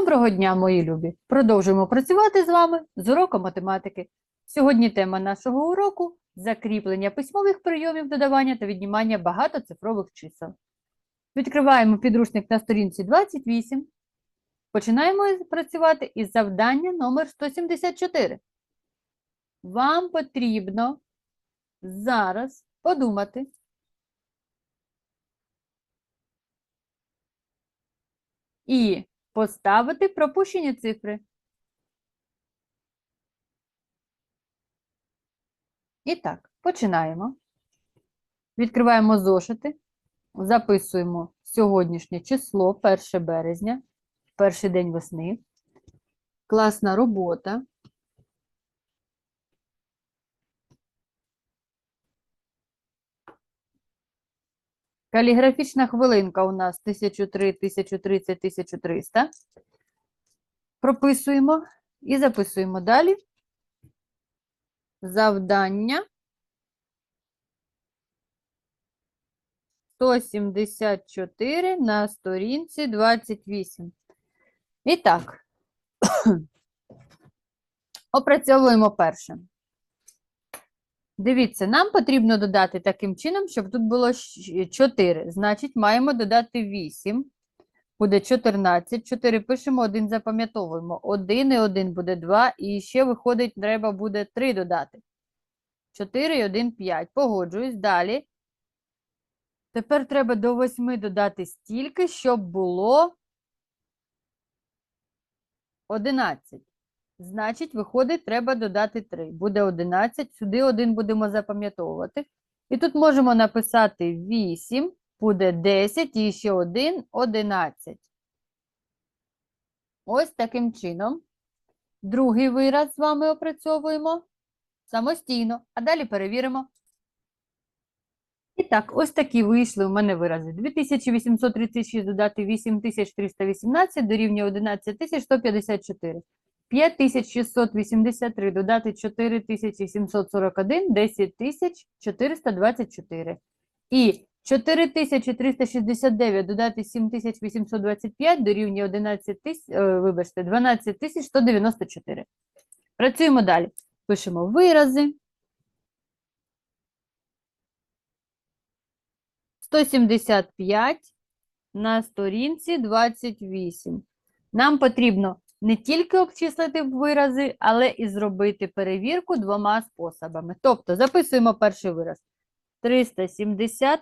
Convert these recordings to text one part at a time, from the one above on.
Доброго дня, мої любі! Продовжуємо працювати з вами з уроком математики. Сьогодні тема нашого уроку закріплення письмових прийомів додавання та віднімання багатоцифрових чисел. Відкриваємо підручник на сторінці 28. Починаємо працювати із завдання номер 174. Вам потрібно зараз подумати, і поставити пропущені цифри. І так, починаємо. Відкриваємо зошити, записуємо сьогоднішнє число, 1 березня, перший день весни. Класна робота. Каліграфічна хвилинка у нас 1003, 1030, 1300. Прописуємо і записуємо далі. Завдання 174 на сторінці 28. І так, опрацьовуємо перше. Дивіться, нам потрібно додати таким чином, щоб тут було 4. Значить, маємо додати 8. Буде 14. 4 пишемо, 1 запам'ятовуємо. 1 і 1 буде 2. І ще виходить, треба буде 3 додати. 4 і 1 5. Погоджуюсь. Далі. Тепер треба до 8 додати стільки, щоб було 11. Значить, виходить, треба додати 3. Буде 11. Сюди 1 будемо запам'ятовувати. І тут можемо написати 8, буде 10 і ще 1 – 11. Ось таким чином. Другий вираз з вами опрацьовуємо самостійно, а далі перевіримо. І так, ось такі вийшли у мене вирази. 2836 додати 8318 дорівнює 11154. 5683 додати 4741 10424. І 4369 додати 7825 дорівнює 11 тисяч, е, вибачте, 12194. Працюємо далі. Пишемо вирази. 175 на сторінці 28. Нам потрібно не тільки обчислити вирази, але і зробити перевірку двома способами. Тобто записуємо перший вираз. 370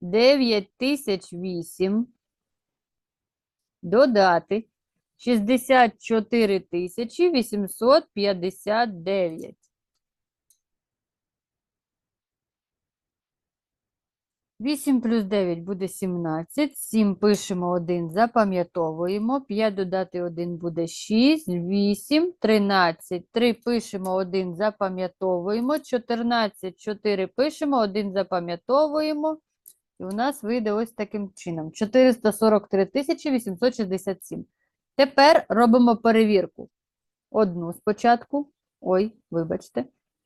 9008 додати 64 859. Вісім плюс 9 буде 17, 7 пишемо 1, запам'ятовуємо, 5 додати 1 буде 6, 8, 13, 3 пишемо 1, запам'ятовуємо, 14, 4 пишемо, 1 запам'ятовуємо, і у нас вийде ось таким чином, 443 867. Тепер робимо перевірку. Одну спочатку, ой, вибачте.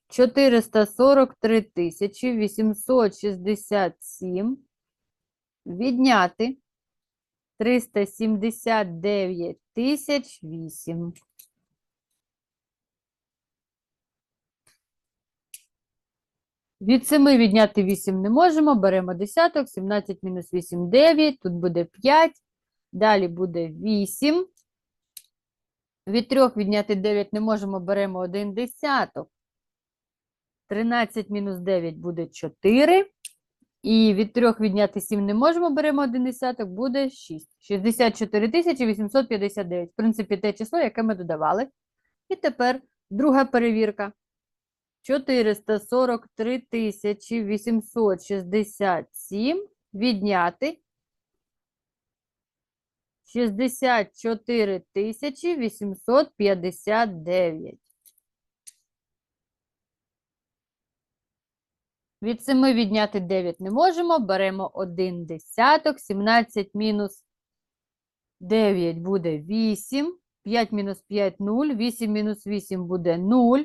443 тисячі 867 відняти 379 тисяч 8. Від 7 відняти 8 не можемо, беремо десяток, 17 мінус 8 – 9, тут буде 5, далі буде 8. Від 3 відняти 9 не можемо, беремо 1 десяток. 13 мінус 9 буде 4. І від 3 відняти 7 не можемо, беремо 1 десяток, буде 6. 64 859. В принципі, те число, яке ми додавали. І тепер друга перевірка. 443 867 відняти 64 859. Від 7 відняти 9 не можемо, беремо 1 десяток, 17 мінус 9 буде 8, 5 мінус 5 – 0, 8 мінус 8 буде 0.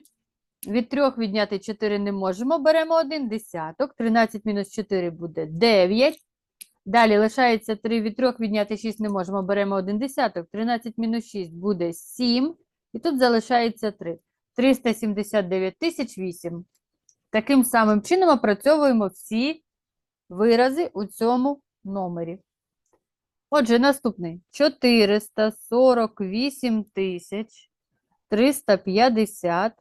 Від 3 відняти 4 не можемо, беремо 1 десяток, 13 мінус 4 буде 9. Далі лишається 3 від 3 відняти 6 не можемо. Беремо 1 десяток. 13 мінус 6 буде 7. І тут залишається 3. 379 тисяч 8. Таким самим чином опрацьовуємо всі вирази у цьому номері. Отже, наступний 448 тисяч 350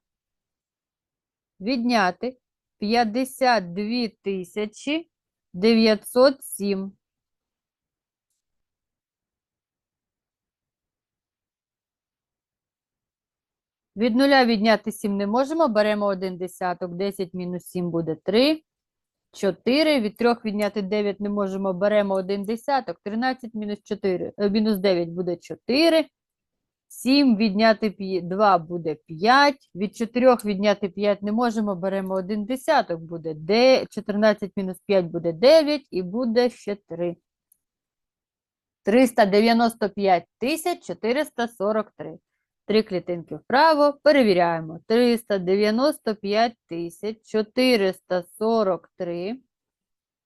відняти 52 тисячі 907. Від нуля відняти 7 не можемо. Беремо 1 десяток. 10 мінус 7 буде 3. 4. Від 3 відняти 9 не можемо. Беремо 1 десяток. 13 мінус 4, е, мінус 9 буде 4. 7 відняти 2 буде 5. Від 4 відняти 5 не можемо. Беремо 1 десяток. Буде де- 14 мінус 5 буде 9 і буде ще 3. 395 443. Три клітинки вправо. Перевіряємо. 395 тисяч 443.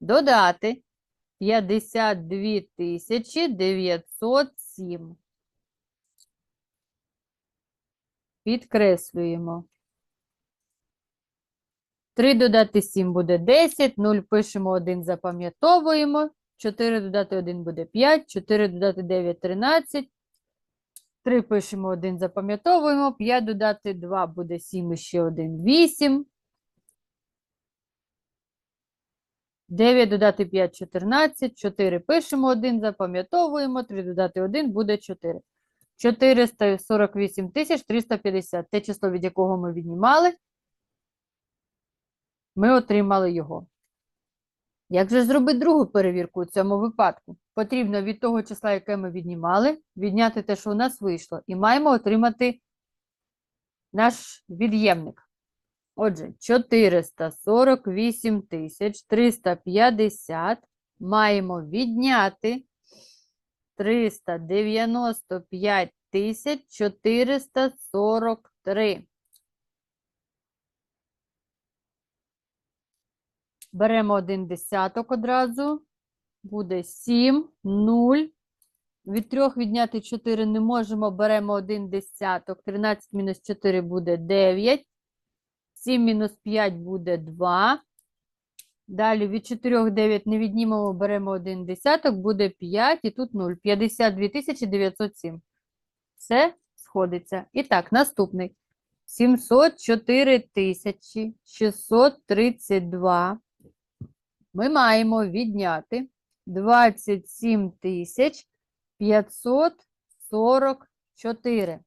Додати 52 тисячі 907. Підкреслюємо. 3 додати 7 буде 10, 0 пишемо 1, запам'ятовуємо. 4 додати 1 буде 5, 4 додати 9 – 13. 3 пишемо 1, запам'ятовуємо. 5 додати 2 буде 7 і ще 1 – 8. 9 додати 5 – 14. 4 пишемо 1, запам'ятовуємо. 3 додати 1 буде 4. 448 350. Те число, від якого ми віднімали, ми отримали його. Як же зробити другу перевірку у цьому випадку? Потрібно від того числа, яке ми віднімали, відняти те, що у нас вийшло, і маємо отримати наш від'ємник. Отже, 448 тисяч 350 маємо відняти 395 тисяч 443. Беремо один десяток одразу. Буде 7, 0. Від 3 відняти 4 не можемо. Беремо один десяток. 13 мінус 4 буде 9. 7 мінус 5 буде 2. Далі від 4 9 не віднімемо, беремо один десяток, буде 5 і тут 0. 52 907. Все сходиться. І так, наступний. 704 632. Ми маємо відняти 27 тисяч 544.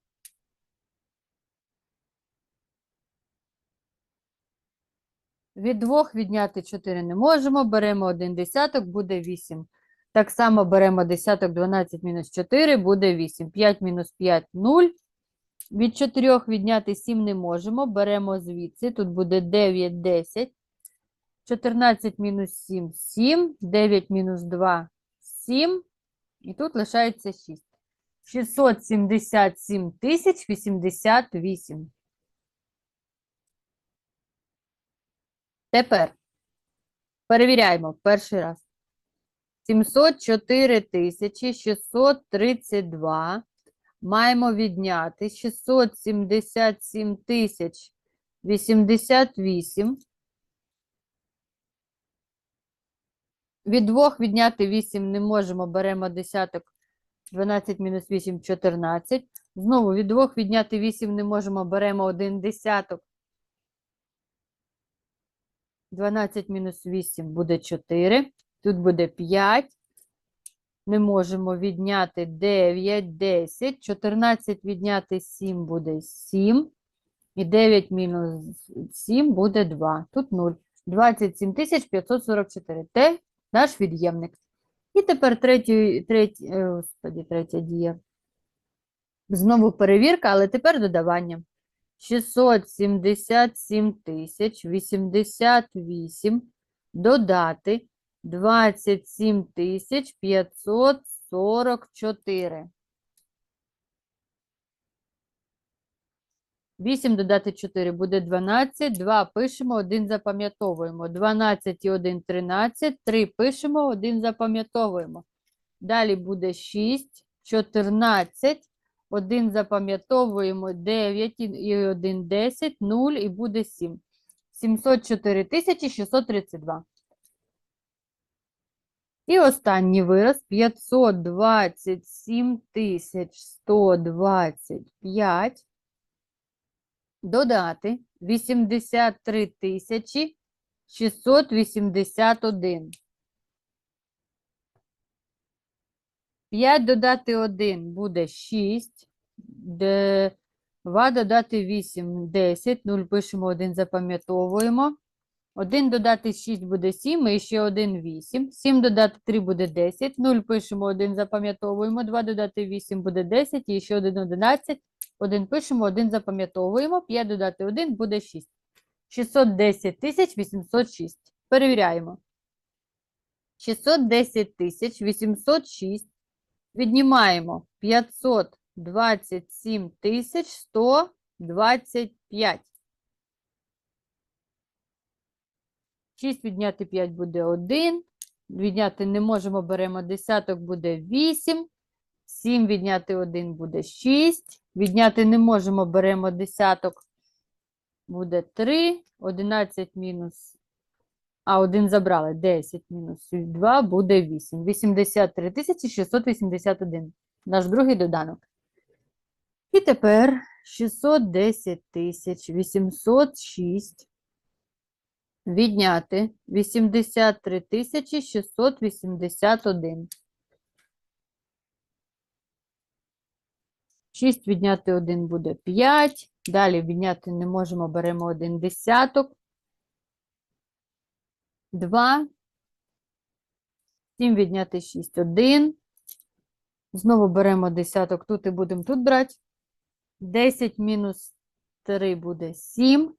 Від 2 відняти 4 не можемо. Беремо один десяток, буде 8. Так само беремо десяток 12 мінус 4, буде 8. 5 мінус 5 – 0. Від 4 відняти 7 не можемо. Беремо звідси. Тут буде 9, 10. 14 мінус 7 – 7. 9 мінус 2 – 7. І тут лишається 6. 677 тисяч 88. Тепер перевіряємо перший раз. 704 тисячі 632. Маємо відняти 677 тисяч 88. Від 2 відняти 8 не можемо, беремо десяток. 12 мінус 8 – 14. Знову від 2 відняти 8 не можемо, беремо один десяток. 12 мінус 8 буде 4. Тут буде 5. Не можемо відняти 9, 10. 14 відняти 7 буде 7. І 9 мінус 7 буде 2. Тут 0. 27 544. Це наш від'ємник. І тепер третю, третій, е, господі, третя дія. Знову перевірка, але тепер додавання. 677 тисяч 88 додати 27 тисяч 544. 8 додати 4 буде 12. 2 пишемо, 1 запам'ятовуємо. 12 і 1 – 13. 3 пишемо, 1 запам'ятовуємо. Далі буде 6, 14. 1 запам'ятовуємо, 9 і- і 1 – 10, 0 і буде 7. 704 тисячі 632. І останній вираз 527 125 додати 83 тисячі 681. 5 додати 1 буде 6. 2 додати 8 – 10. 0 пишемо, 1 запам'ятовуємо. 1 додати 6 буде 7, і ще 1 – 8. 7 додати 3 буде 10. 0 пишемо, 1 запам'ятовуємо. 2 додати 8 буде 10, і ще 1 – 11. 1 пишемо, 1 запам'ятовуємо. 5 додати 1 буде 6. 610 тисяч 806. Перевіряємо. 610 тисяч 806. Віднімаємо 527 тисяч 125. 6 відняти 5 буде 1. Відняти не можемо, беремо десяток, буде 8. 7 відняти 1 буде 6. Відняти не можемо, беремо десяток, буде 3. 11 мінус, а 1 забрали, 10 мінус 2 буде 8. 83 тисячі 681. Наш другий доданок. І тепер 610 тисяч 806 відняти 83 тисячі 681. 6 відняти 1 буде 5. Далі відняти не можемо, беремо 1 десяток. 2. 7 відняти 6 – 1. Знову беремо десяток тут і будемо тут брати. 10 мінус 3 буде 7.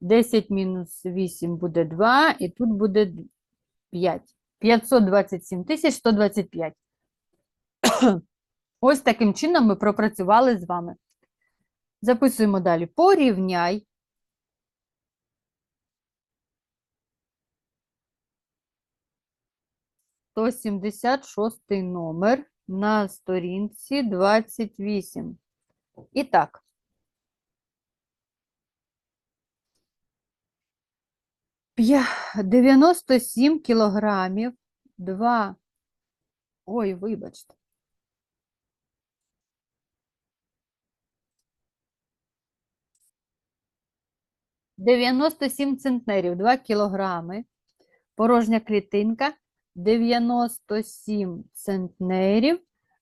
10 мінус 8 буде 2, і тут буде 5. 527 тисяч 125. Ось таким чином ми пропрацювали з вами. Записуємо далі. Порівняй. Сто сімдесят шостий номер на сторінці 28. І так. П'я- 97 кілограмів, 2, ой, вибачте. Дев'яносто сім центнерів, 2 кілограми, порожня клітинка, 97 центнерів,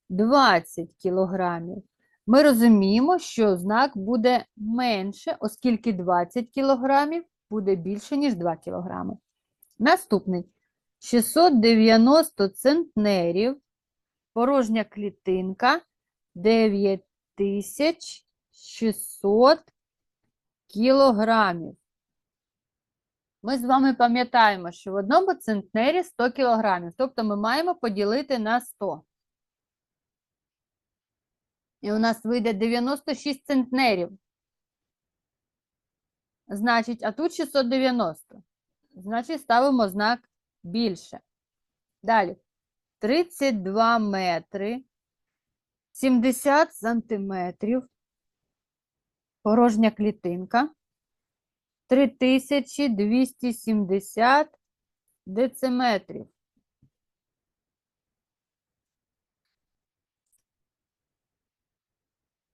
20 кілограмів. Ми розуміємо, що знак буде менше, оскільки 20 кілограмів буде більше, ніж 2 кілограми. Наступний. 690 центнерів, порожня клітинка, 9600 кілограмів. Ми з вами пам'ятаємо, що в одному центнері 100 кілограмів, тобто ми маємо поділити на 100. І у нас вийде 96 центнерів. Значить, а тут 690. Значить, ставимо знак більше. Далі. 32 метри, 70 сантиметрів, порожня клітинка, 3270 дециметрів.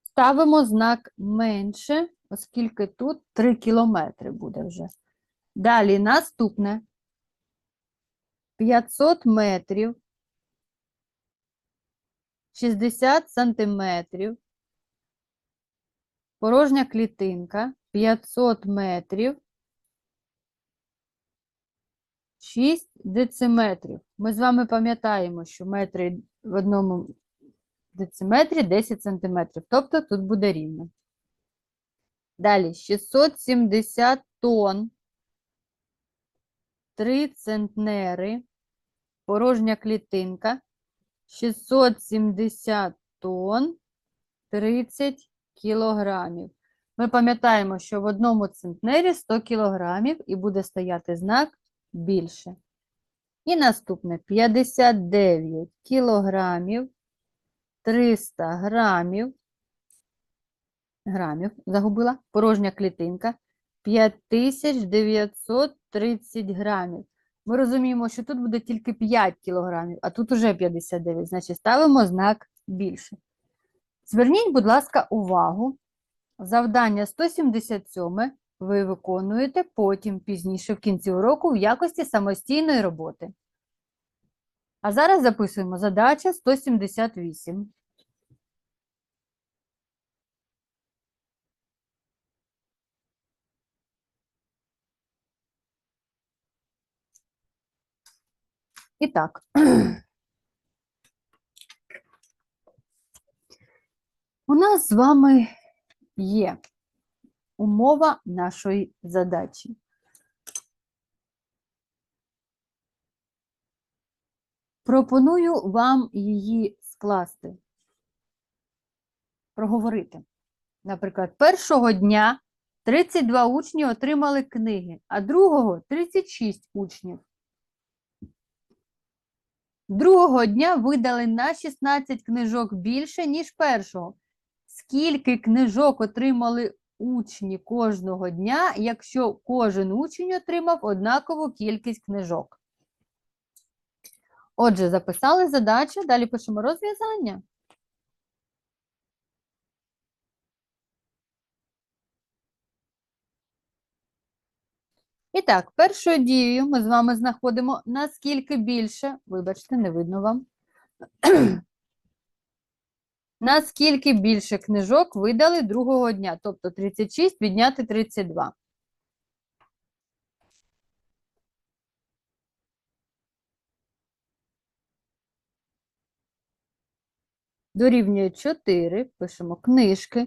Ставимо знак менше, оскільки тут 3 кілометри буде вже. Далі наступне 500 метрів, 60 сантиметрів, порожня клітинка, 500 метрів, 6 дециметрів. Ми з вами пам'ятаємо, що метри в одному дециметрі 10 сантиметрів, тобто тут буде рівно. Далі 670 тонн, 3 центнери, порожня клітинка, 670 тонн, 30 кілограмів. Ми пам'ятаємо, що в одному центнері 100 кілограмів і буде стояти знак більше. І наступне 59 кілограмів 300 грамів. Грамів загубила порожня клітинка 5930 грамів. Ми розуміємо, що тут буде тільки 5 кілограмів, а тут уже 59, значить ставимо знак більше. Зверніть, будь ласка, увагу. Завдання 177 ви виконуєте потім пізніше в кінці уроку в якості самостійної роботи. А зараз записуємо задача 178. І так. У нас з вами є умова нашої задачі. Пропоную вам її скласти, проговорити. Наприклад, першого дня 32 учні отримали книги, а другого 36 учнів. Другого дня видали на 16 книжок більше, ніж першого. Скільки книжок отримали учні кожного дня, якщо кожен учень отримав однакову кількість книжок? Отже, записали задачу, далі пишемо розв'язання. І так, першою дією ми з вами знаходимо наскільки більше, вибачте, не видно вам. Наскільки більше книжок видали другого дня, тобто 36 відняти 32. Дорівнює 4, пишемо книжки,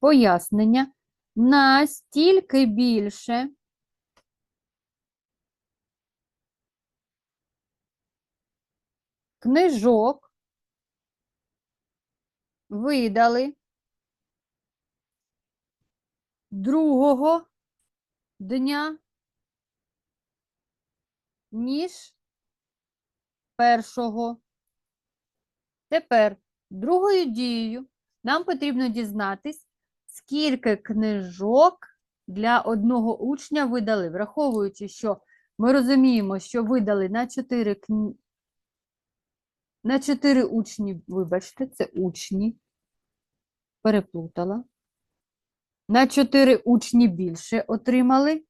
пояснення. Настільки більше. Книжок видали другого дня, ніж першого. Тепер другою дією нам потрібно дізнатись, скільки книжок для одного учня видали, враховуючи, що ми розуміємо, що видали на 4 кни... на 4 учні, вибачте, це учні, переплутала. На 4 учні більше отримали е,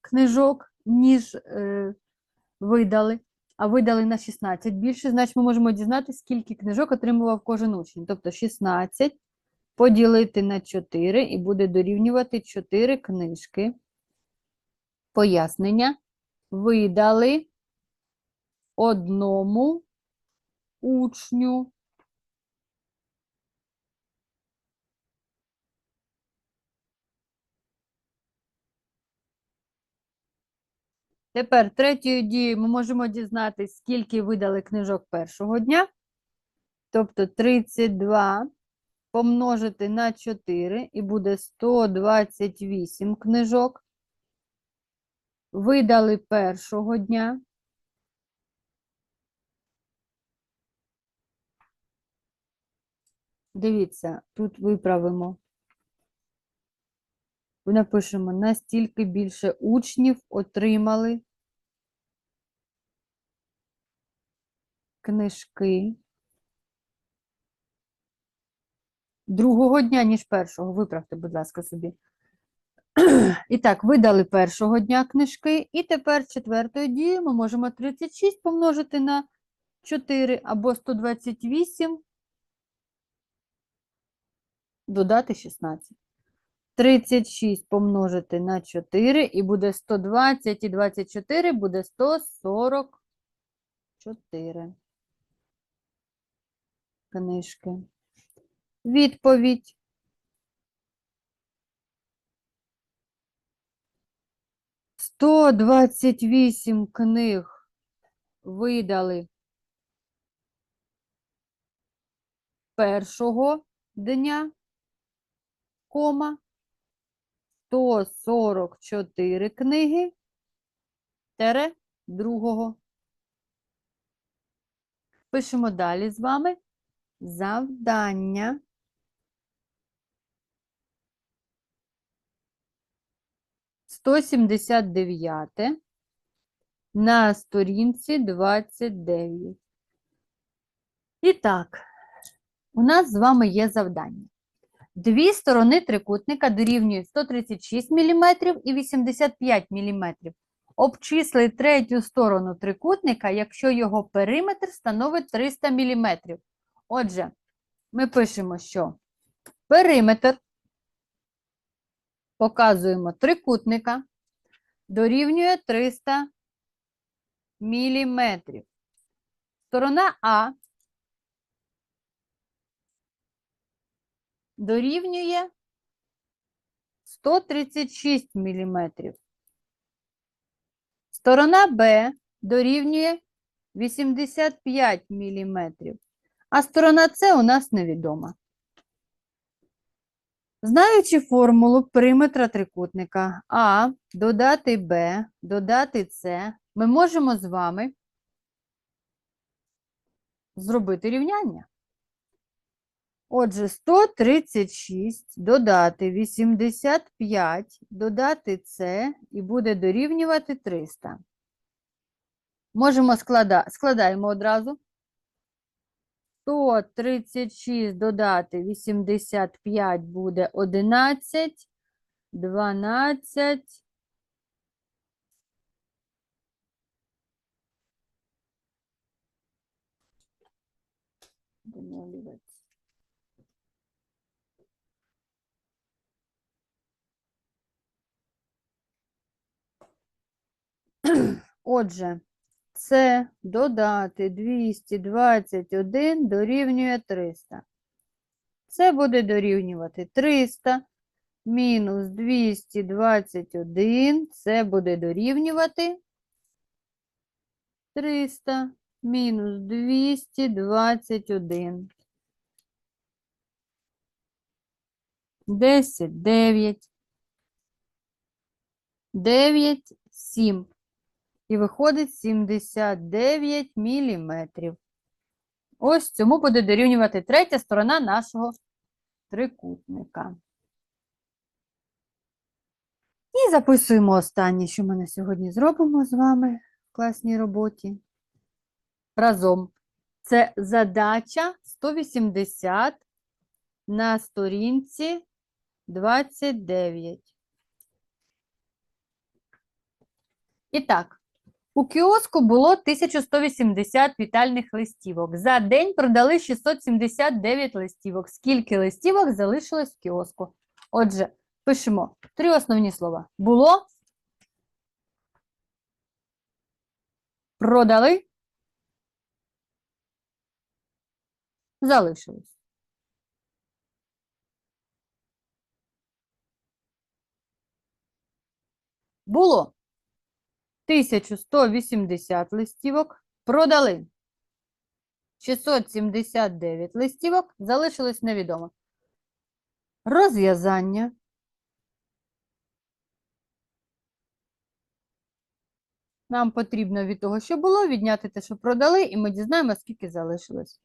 книжок, ніж е, видали, а видали на 16 більше, значить ми можемо дізнатися, скільки книжок отримував кожен учень. Тобто 16 поділити на 4 і буде дорівнювати 4 книжки. Пояснення. Видали одному учню. Тепер третьою дією ми можемо дізнатися, скільки видали книжок першого дня. Тобто 32 помножити на 4 і буде 128 книжок. Видали першого дня. Дивіться, тут виправимо. Напишемо, настільки більше учнів отримали книжки другого дня, ніж першого. Виправте, будь ласка, собі. І так, видали першого дня книжки, і тепер четвертою дією ми можемо 36 помножити на 4 або 128 додати 16. 36 помножити на 4 і буде 120 і 24 буде 144 книжки. Відповідь. Сто двадцять вісім книг видали першого дня. Кома, 144 книги, тере другого. Пишемо далі з вами завдання. Сто сімдесят дев'яте на сторінці 29. І так, у нас з вами є завдання. Дві сторони трикутника дорівнюють 136 мм і 85 мм. Обчисли третю сторону трикутника, якщо його периметр становить 300 мм. Отже, ми пишемо, що периметр показуємо трикутника дорівнює 300 мм. Сторона А дорівнює 136 мм. Сторона Б дорівнює 85 мм. А сторона С у нас невідома. Знаючи формулу периметра трикутника А додати Б, додати С, ми можемо з вами зробити рівняння. Отже, 136 додати 85, додати це і буде дорівнювати 300. Можемо складати, складаємо одразу. 136 додати 85 буде 11, 12. 0, Отже, це додати 221 дорівнює 300. Це буде дорівнювати 300 мінус 221, це буде дорівнювати 300 мінус 221. 10, 9, 9, 7. І виходить 79 міліметрів. Ось цьому буде дорівнювати третя сторона нашого трикутника. І записуємо останнє, що ми на сьогодні зробимо з вами в класній роботі. Разом. Це задача 180 на сторінці 29. І так, у кіоску було 1180 вітальних листівок. За день продали 679 листівок. Скільки листівок залишилось в кіоску? Отже, пишемо три основні слова. Було, продали, залишилось. Було 1180 листівок, продали 679 листівок, залишилось невідомо. Розв'язання. Нам потрібно від того, що було, відняти те, що продали, і ми дізнаємося, скільки залишилось.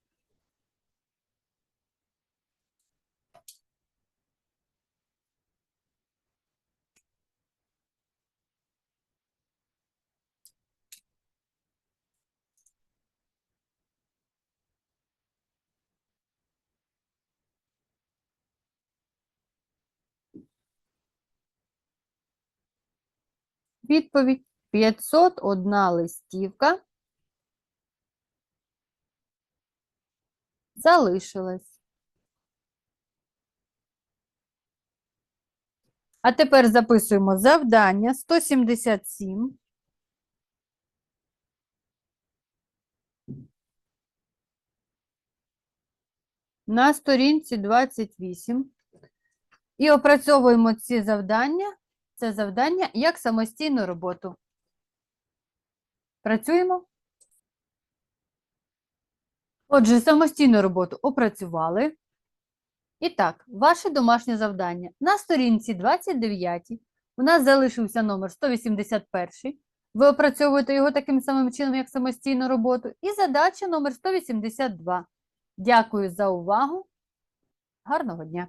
Відповідь 501 листівка залишилась. А тепер записуємо завдання 177. На сторінці 28. І опрацьовуємо ці завдання це завдання як самостійну роботу. Працюємо. Отже, самостійну роботу опрацювали. І так, ваше домашнє завдання. На сторінці 29 у нас залишився номер 181. Ви опрацьовуєте його таким самим чином, як самостійну роботу. І задача номер 182. Дякую за увагу. Гарного дня!